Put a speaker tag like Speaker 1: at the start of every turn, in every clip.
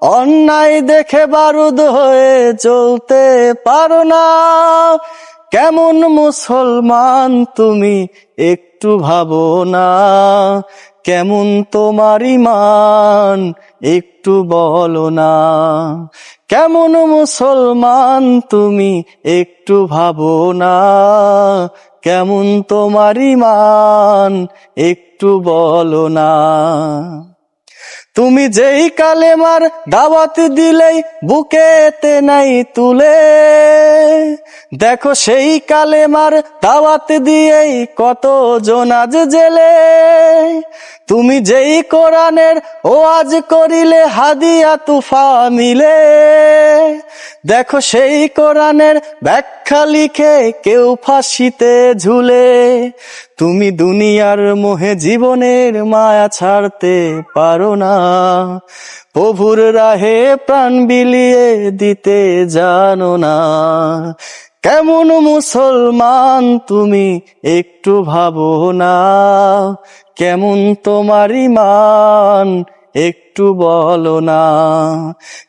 Speaker 1: অন্যায় দেখে বারুদ হয়ে চলতে পারো না। কেমন মুসলমান তুমি একটু ভাবো না। কেমন তোমার ইমান একটু বলো না। কেমন মুসলমান তুমি একটু ভাবো না। কেমন তোমার ইমান একটু বলো না। তুমি যেই কালেমার দাওয়াত দিলেই বুকেতে নাই তুলে। দেখো সেই কালেমার দাওয়াত দিয়েই কত জোনাজ জেলে। তুমি যেই কোরআনের ও আজ করিলে হাদিয়া তুফা মিলে, দেখো সেই কোরআনের ব্যাখ্যা লিখে কেউ ফাঁসিতে ঝুলে। তুমি দুনিয়ার মোহে জীবনের মায়া ছাড়তে পারো না, প্রভুর রাহে প্রাণ বিলিয়ে দিতে জানো না। কেমন মুসলমান তুমি একটু ভাবো না কেমন তোমার ইমান একটু বলো না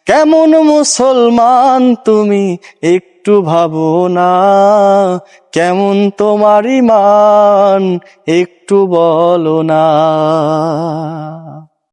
Speaker 1: কেমন মুসলমান তুমি একটু ভাবো না কেমন তোমার ইমান একটু বলো না